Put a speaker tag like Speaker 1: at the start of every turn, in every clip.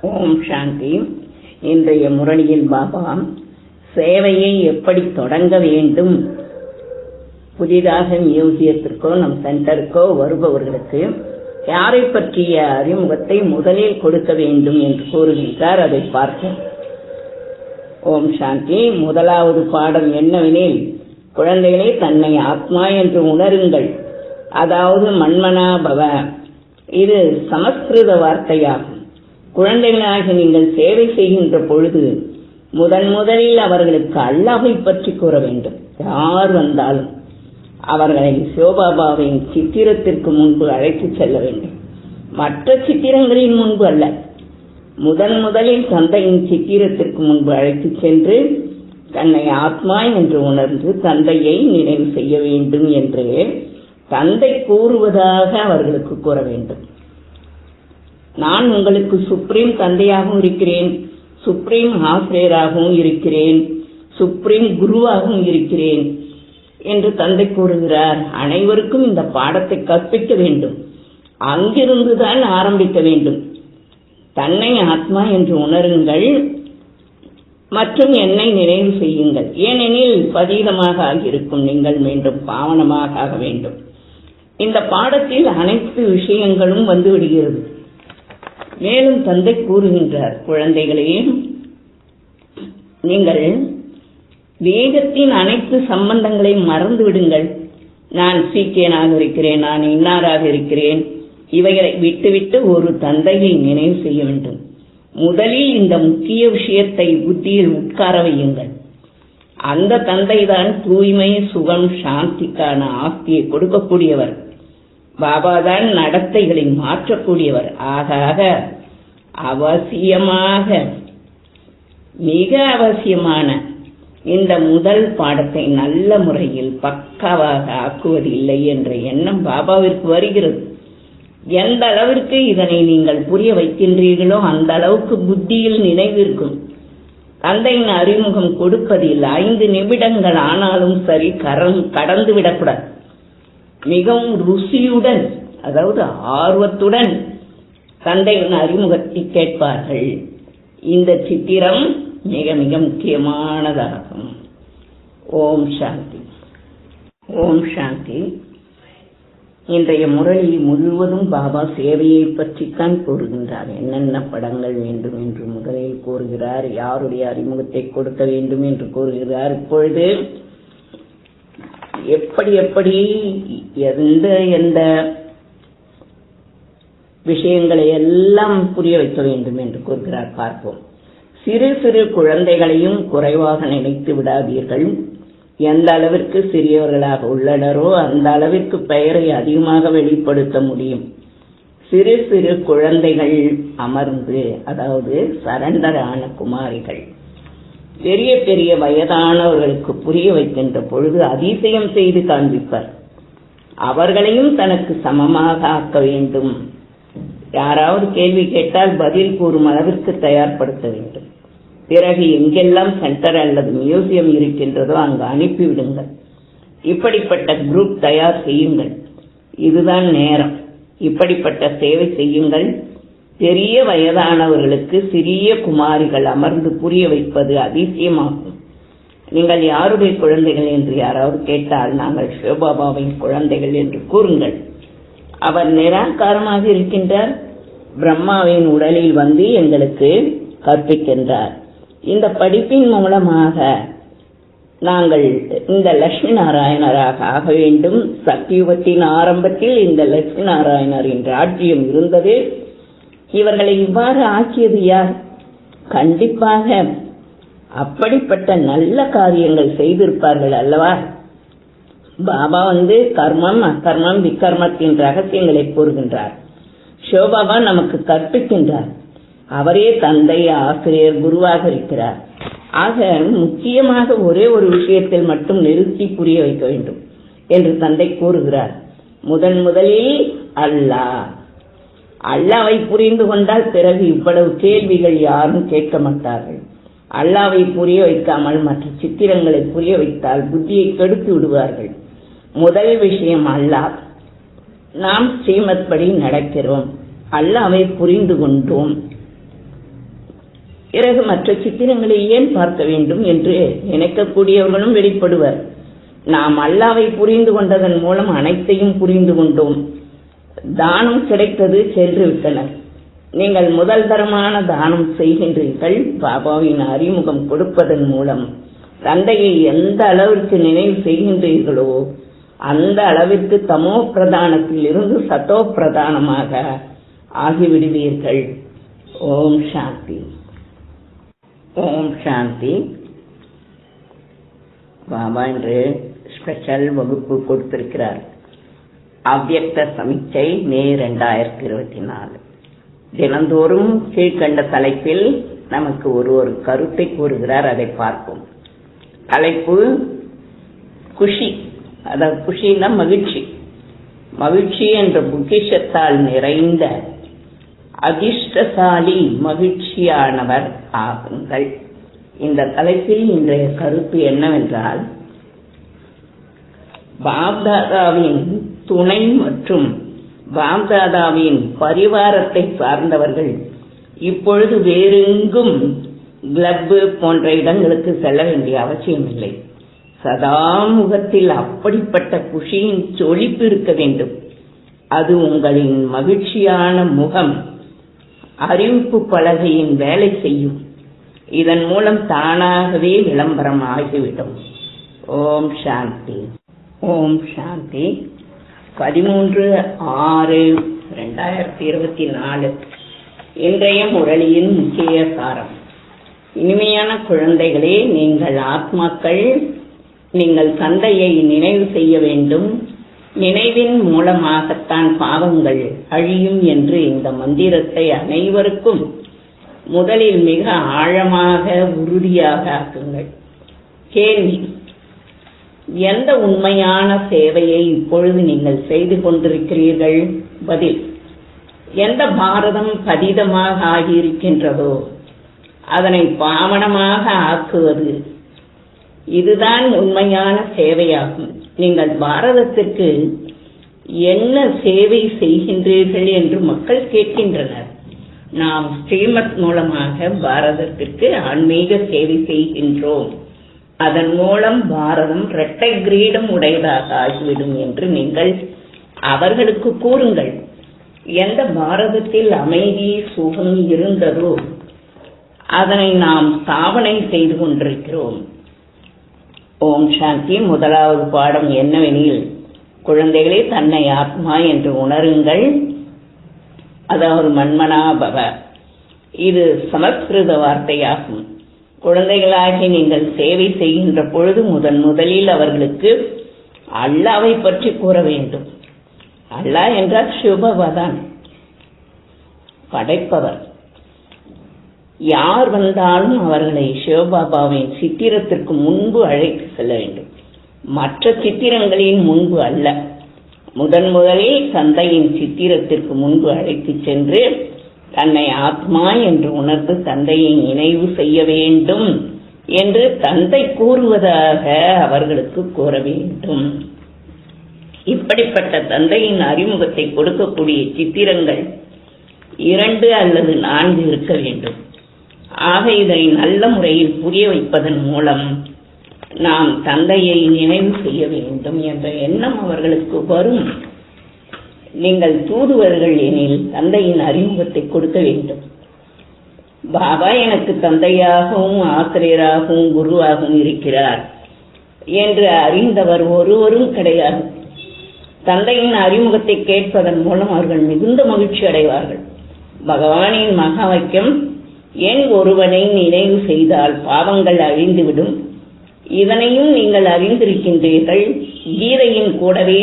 Speaker 1: ஓம் சாந்தி. இன்றைய முரளியில் பாபா சேவையை எப்படி தொடங்க வேண்டும்? புதிதாக மியூசியத்திற்கோ நம் சென்டருக்கோ வருபவர்களுக்கு யாரை பற்றிய அறிமுகத்தை முதலில் கொடுக்க வேண்டும் என்று கூறுகின்றார். அதை பார்ப்போம். ஓம் சாந்தி. முதலாவது பாடம் என்னவெனில் குழந்தைகளே தன்னை ஆத்மா என்று உணருங்கள். அதாவது மன்மனாபவ. இது சமஸ்கிருத வார்த்தையாகும். குழந்தைகளாக நீங்கள் சேவை செய்கின்ற பொழுது முதன் முதலில் அவர்களுக்கு அல்லாஹை பற்றி கூற வேண்டும். யார் வந்தாலும் அவர்களை சிவபாபாவின் சித்திரத்திற்கு முன்பு அழைத்து செல்ல வேண்டும். மற்ற சித்திரங்களின் முன்பு அல்ல. முதன் முதலில் தந்தையின் சித்திரத்திற்கு முன்பு அழைத்து சென்று தன்னை ஆத்மா என்று உணர்ந்து தந்தையை நினைவு செய்ய வேண்டும் என்று தந்தை கூறுவதாக அவர்களுக்கு கூற வேண்டும். நான் உங்களுக்கு சுப்ரீம் தந்தையாகவும் இருக்கிறேன் சுப்ரீம் ஆசிரியராகவும் இருக்கிறேன் சுப்ரீம் குருவாகவும் இருக்கிறேன் என்று தந்தை கூறுகிறார். அனைவருக்கும் இந்த பாடத்தை கற்பிக்க வேண்டும். அங்கிருந்துதான் ஆரம்பிக்க வேண்டும். தன்னை ஆத்மா என்று உணருங்கள் மற்றும் என்னை நினைவு செய்யுங்கள். ஏனெனில் பதீதமாக ஆகியிருக்கும் நீங்கள் மீண்டும் பாவனமாக ஆக வேண்டும். இந்த பாடத்தில் அனைத்து விஷயங்களும் வந்துவிடுகிறது மேலும் தந்தை கூறுகின்றார் குழந்தைகளே. நீங்கள் வேகத்தின் அனைத்து சம்பந்தங்களையும் மறந்து விடுங்கள் நான் சீக்கியனாக இருக்கிறேன் நான் இன்னாராக இருக்கிறேன். இவைகளை விட்டுவிட்டு ஒரு தந்தையை நினைவு செய்ய வேண்டும். முதலில் இந்த முக்கிய விஷயத்தை புத்தியில் உட்கார வையுங்கள். அந்த தந்தைதான் தூய்மை சுகம் சாந்திக்கான ஆஸ்தியை கொடுக்கக்கூடியவர். பாபா தான் நடத்தைகளை மாற்றக்கூடியவர். ஆக ஆக அவசியமாக மிக அவசியமான இந்த முதல் பாடத்தை நல்ல முறையில் பக்காவாக ஆக்குவது இல்லை என்ற எண்ணம் பாபாவிற்கு வருகிறது. எந்த அளவிற்கு இதனை நீங்கள் புரிய வைக்கின்றீர்களோ அந்த அளவுக்கு புத்தியில் நினைவிருக்கும். தந்தையின் அறிமுகம் கொடுப்பதில் ஐந்து நிமிடங்கள் ஆனாலும் சரி கரம் கடந்து விடக்கூடாது மிகவும் ருசியுடன் அதாவது ஆர்வத்துடன் தந்தையின் அறிமுகத்தை கேட்பார்கள். இந்த சித்திரம் மிக மிக முக்கியமானதாகும். ஓம் சாந்தி. ஓம் சாந்தி. இன்றைய முரளி முழுவதும் பாபா சேவையை பற்றித்தான் கூறுகின்றார். என்னென்ன படங்கள் வேண்டும் என்று முதலில் கூறுகிறார் யாருடைய அறிமுகத்தை கொடுக்க வேண்டும் என்று கூறுகிறார். இப்பொழுது எப்படி எப்படி எந்த எந்த விஷயங்களை எல்லாம் புரிய வைக்க வேண்டும் என்று கூறுகிறார் பார்ப்போம். சிறு சிறு குழந்தைகளையும் குறைவாக நினைத்து விடாதீர்கள். எந்த அளவிற்கு சிறியவர்களாக உள்ளனரோ அந்த அளவிற்கு பெயரை அதிகமாக வெளிப்படுத்த முடியும். சிறு சிறு குழந்தைகள் அமர்ந்து அதாவது சரண்டரான குமாரிகள் பெரிய பெரிய வயதானவர்களுக்கு புரிய வைக்கின்ற பொழுது அதிசயம் செய்து காண்பிப்பார். அவர்களையும் தனக்கு சமமாக ஆக்க வேண்டும். யாராவது கேள்வி கேட்டால் பதில் கூறும் அளவிற்கு தயார்படுத்த வேண்டும். பிறகு எங்கெல்லாம் சென்டர் அல்லது மியூசியம் இருக்கின்றதோ அங்கு அனுப்பிவிடுங்கள். இப்படிப்பட்ட குரூப் தயார் செய்யுங்கள். இதுதான் நேரம். இப்படிப்பட்ட சேவை செய்யுங்கள். பெரிய வயதானவர்களுக்கு சிறிய குமாரிகள் அமர்ந்து புரிய வைப்பது அதிசயமாகும். நீங்கள் யாருடைய குழந்தைகள் என்று யாராவது கேட்டால் நாங்கள் சிவபாபாவின் குழந்தைகள் என்று கூறுங்கள். அவர் நிராகாரமாக இருக்கின்றார். பிரம்மாவின் உடலில் வந்து எங்களுக்கு கற்பிக்கின்றார். இந்த படிப்பின் மூலமாக நாங்கள் இந்த லட்சுமி நாராயணராக ஆக வேண்டும். சத்தியுகத்தின் ஆரம்பத்தில் இந்த லட்சுமி நாராயணரின் ராஜ்யம் இருந்தது. இவர்களை இவ்வாறு ஆக்கியது யார்? கண்டிப்பாக அப்படிப்பட்ட நல்ல காரியங்கள் செய்திருப்பார்கள் அல்லவா? பாபா வந்து கர்மம் அக்கர்மம் விக்கர்மத்தின் ரகசியங்களை கூறுகின்றார் சிவபாபா நமக்கு கற்பிக்கின்றார். அவரே தந்தை ஆசிரியர் குருவாக இருக்கிறார். ஆக முக்கியமாக ஒரே ஒரு விஷயத்தில் மட்டும் நிறுத்தி புரிய வைக்க வேண்டும் என்று தந்தை கூறுகிறார். முதன் முதலில் அல்லாஹ். அல்லாவை புரிந்து கொண்டால் பிறகு இவ்வளவு கேள்விகள் யாரும் கேட்க மாட்டார்கள். அல்லாவை புரிய வைக்காமல் மற்ற சித்திரங்களை புரிய வைத்தால் புத்தியை கெடுத்து விடுவார்கள். முதல் விஷயம் அல்லாஹ். நாம் ஸ்ரீமத் படி நடக்கிறோம். அல்லாவை புரிந்து கொண்டோம். பிறகு மற்ற சித்திரங்களை ஏன் பார்க்க வேண்டும் என்று நினைக்கக்கூடியவர்களும் வெளிப்படுவர். நாம் அல்லாவை புரிந்து கொண்டதன் மூலம் அனைத்தையும் புரிந்து கொண்டோம். தானம் கிடைத்தது சென்று விட்டனர். நீங்கள் முதல் தரமான தானம் செய்கின்றீர்கள். பாபாவின் அறிமுகம் கொடுப்பதன் மூலம் தந்தையை எந்த அளவிற்கு நினைவு செய்கின்றீர்களோ அந்த அளவிற்கு தமோ பிரதானத்தில் இருந்து சத்தோ பிரதானமாக ஆகிவிடுவீர்கள். ஓம் சாந்தி. ஓம் சாந்தி. பாபா என்று ஸ்பெஷல் வகுப்பு கொடுத்திருக்கிறார். அவ்வக்த சமிச்சை மே ரெண்டாயிரத்தி இருபத்தி நாலு தினந்தோறும் கீழ்கண்ட தலைப்பில் நமக்கு ஒரு ஒரு கருத்தை கூறுகிறார் அதை பார்ப்போம். தலைப்பு குஷி அதாவது குஷின்னா மகிழ்ச்சி. மகிழ்ச்சி என்ற பொக்கிஷத்தால் நிறைந்த அதிர்ஷ்டசாலி மகிழ்ச்சியானவர் ஆகுங்கள். இந்த தலைப்பில் இன்றைய கருத்து என்னவென்றால் பாப்தாதாவின் துணை மற்றும் பாப்தாதாவின் பரிவாரத்தை சார்ந்தவர்கள். இப்பொழுது வேறெங்கும் கிளப்பு போன்ற இடங்களுக்கு செல்ல வேண்டிய அவசியமில்லை. சதா முகத்தில் அப்படிப்பட்ட குஷியின் சொலிப்பு இருக்க வேண்டும். அது உங்களின் மகிழ்ச்சியான முகம் அறிவிப்பு பலகையின் வேலை செய்யும். இதன் மூலம் தானாகவே விளம்பரம் ஆகிவிடும். ஓம் சாந்தி. ஓம் சாந்தி. பதிமூன்று ஆறு ரெண்டாயிரத்தி இருபத்தி நாலு. இன்றைய முரளியின் முக்கிய சாரம். இனிமையான குழந்தைகளே நீங்கள் ஆத்மாக்கள் நீங்கள் தந்தையை நினைவு செய்ய வேண்டும். நினைவின் மூலமாகத்தான் பாவங்கள் அழியும் என்று இந்த மந்திரத்தை அனைவருக்கும் முதலில் மிக ஆழமாக உறுதியாக ஆக்குங்கள். கேள்வி எந்த உண்மையான சேவையை இப்பொழுது நீங்கள் செய்து கொண்டிருக்கிறீர்கள்? பதில் எந்த பாரதம் பதிதமாக ஆகியிருக்கின்றதோ அதனை பாவனமாக ஆக்குவது. இதுதான் உண்மையான சேவையாகும். நீங்கள் பாரதத்திற்கு என்ன சேவை செய்கின்றீர்கள் என்று மக்கள் கேட்கின்றனர். நாம் ஸ்ரீமத் மூலமாக பாரதத்திற்கு ஆன்மீக சேவை செய்கின்றோம். அதன் மூலம் பாரதம் இரட்டை கிரீடம் உடையதாக ஆகிவிடும் என்று நீங்கள் அவர்களுக்கு கூறுங்கள். எந்த பாரதத்தில் அமைதி சுகம் இருந்ததோ அதனை நாம் சாவனை செய்து கொண்டிருக்கிறோம். ஓம் சாந்தி. முதலாவது பாடம் என்னவெனில் குழந்தைகளே தன்னை ஆத்மா என்று உணருங்கள். அதாவது மண்மனா பவ இது சமஸ்கிருத வார்த்தையாகும். குழந்தைகளாகி நீங்கள் சேவை செய்கின்ற பொழுது முதன் முதலில் அவர்களுக்கு அல்லாவை பற்றி கூற வேண்டும். அல்லாஹ் என்றால் சுபவதான். படைப்பவர். யார் வந்தாலும் அவர்களை சிவபாபாவின் சித்திரத்திற்கு முன்பு அழைத்து செல்ல வேண்டும். மற்ற சித்திரங்களின் முன்பு அல்ல. முதன் முதலில் தந்தையின் சித்திரத்திற்கு முன்பு அழைத்து சென்று தன்னை ஆத்மா என்று உணர்ந்து தந்தையை நினைவு செய்ய வேண்டும் என்று தந்தை கூறுவதாக அவர்களுக்கு கூற வேண்டும். இப்படிப்பட்ட தந்தையின் அறிமுகத்தை கொடுக்கக்கூடிய சித்திரங்கள் இரண்டு அல்லது நான்கு இருக்க வேண்டும். ஆக இதை நல்ல முறையில் புரிய வைப்பதன் மூலம் நாம் தந்தையை நினைவு செய்ய வேண்டும் என்ற எண்ணம் அவர்களுக்கு வரும். நீங்கள் தூதுவர்கள் எனில் தந்தையின் அறிமுகத்தை கொடுக்க வேண்டும். பாபா எனக்கு தந்தையாகவும் ஆசிரியராகவும் குருவாகவும் இருக்கிறார் என்று அறிந்தவர் ஒருவரும் கிடையாது. தந்தையின் அறிமுகத்தை கேட்பதன் மூலம் அவர்கள் மிகுந்த மகிழ்ச்சி அடைவார்கள். பகவானின் மகாவைக்கம் என் ஒருவனை நினைவு செய்தால் பாவங்கள் அழிந்துவிடும். இதனையும் நீங்கள் அறிந்திருக்கின்றீர்கள். கீதையின் கூடவே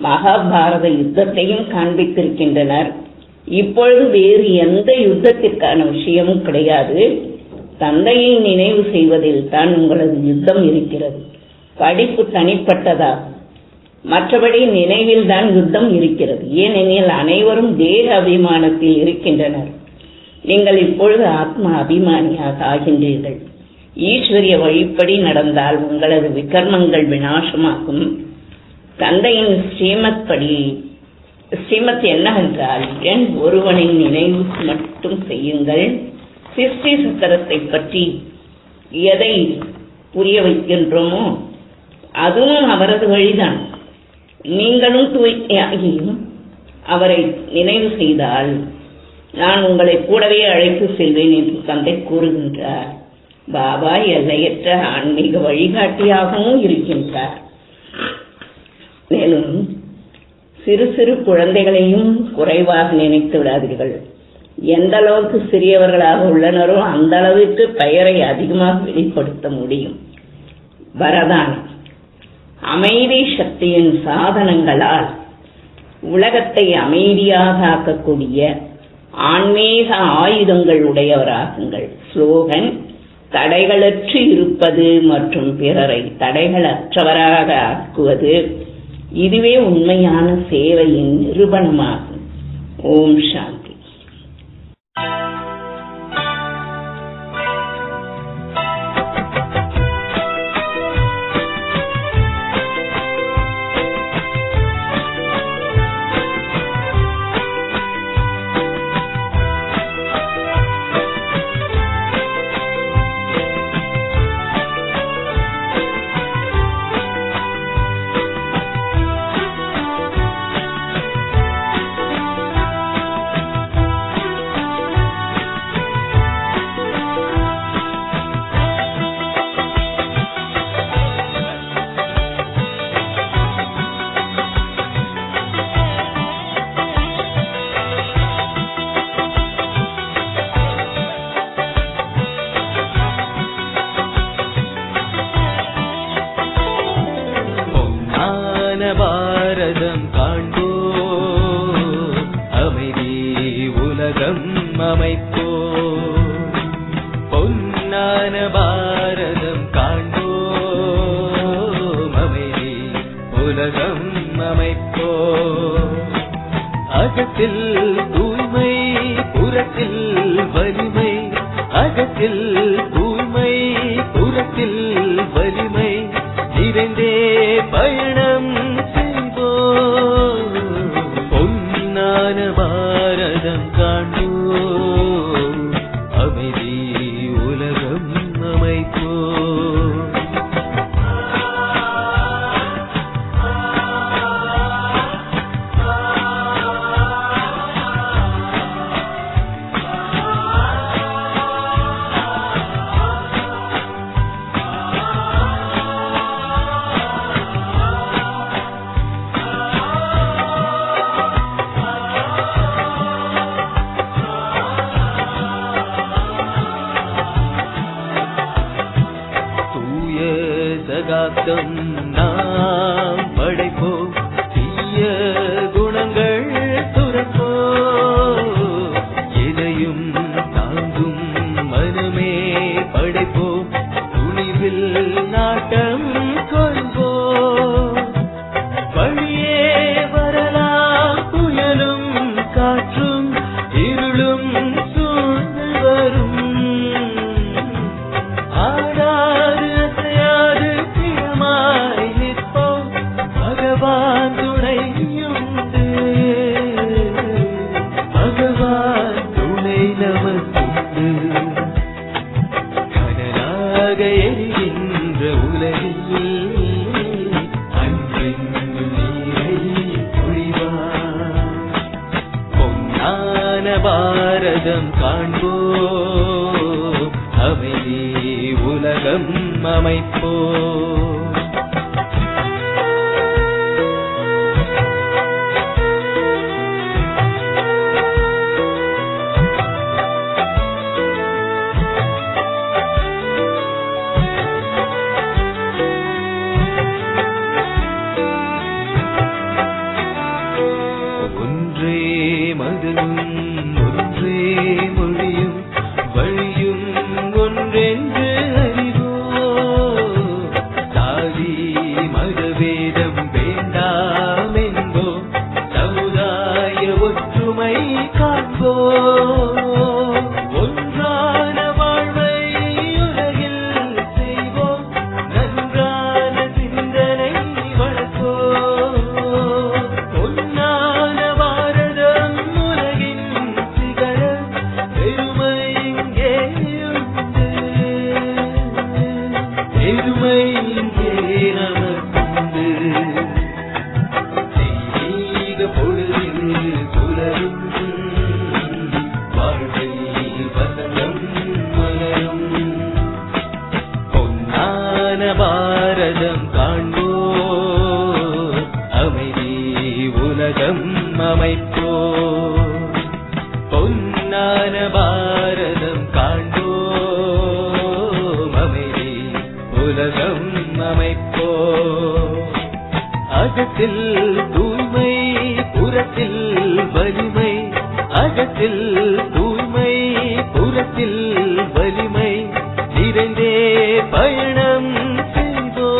Speaker 1: மகாபாரத யுத்தத்தையும் காண்பித்திருக்கின்றனர். இப்பொழுது வேறு எந்த யுத்தத்திற்கான விஷயமும் கிடையாது. தந்தையை நினைவு செய்வதில் தான் உங்களது யுத்தம் இருக்கிறது. படிப்பு தனிப்பட்டதா? மற்றபடி நினைவில் தான் யுத்தம் இருக்கிறது. ஏனெனில் அனைவரும் தேக அபிமானத்தில் இருக்கின்றனர். நீங்கள் இப்பொழுது ஆத்மா அபிமானியாக ஆகின்றீர்கள். ஈஸ்வரிய வழிப்படி நடந்தால் உங்களது விகர்மங்கள் விநாசமாகும். தந்தையின் ஸ்ரீமத் படி ஸ்ரீமத் என்னவென்றால் என் ஒருவனின் நினைவு மட்டும் செய்யுங்கள். சிருஷ்டி சக்கரத்தை பற்றி எதை புரிய வைக்கின்றோமோ அதுவும் அவரது வழிதான். நீங்களும் தூய்மையாகியும் அவரை நினைவு செய்தால் நான் உங்களை கூடவே அழைத்து செல்வேன் என்று தந்தை கூறுகின்றார். பாபா எல்லையற்ற ஆன்மீக வழிகாட்டியாகவும் இருக்கின்றார். மேலும் சிறு சிறு குழந்தைகளையும் குறைவாக நினைத்து விடாதீர்கள். எந்த அளவுக்கு சிறியவர்களாக உள்ளனரோ அந்த அளவுக்கு பெயரை அதிகமாக வெளிப்படுத்த முடியும். வரதானம். அமைதி சக்தியின் சாதனங்களால் உலகத்தை அமைதியாக ஆக்கக்கூடிய ஆன்மீக ஆயுதங்கள் உடையவராகுங்கள். ஸ்லோகன் தடைகளற்று இருப்பது மற்றும் பிறரை தடைகளற்றவராக ஆக்குவது இதுவே உண்மையான சேவையின் நிரூபணமாகும். ஓம் சாந்தி.
Speaker 2: பாரதம் காண்போ சகாப்தம் உலகம் உலகம் அமைப்போ அகத்தில் தூய்மை புறத்தில் வலிமை அகத்தில் தூய்மை புறத்தில் வலிமை நிறைந்தே பயணம் செய்தோ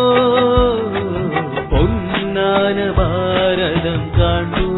Speaker 2: பொன்னான பாரதம் காண்போ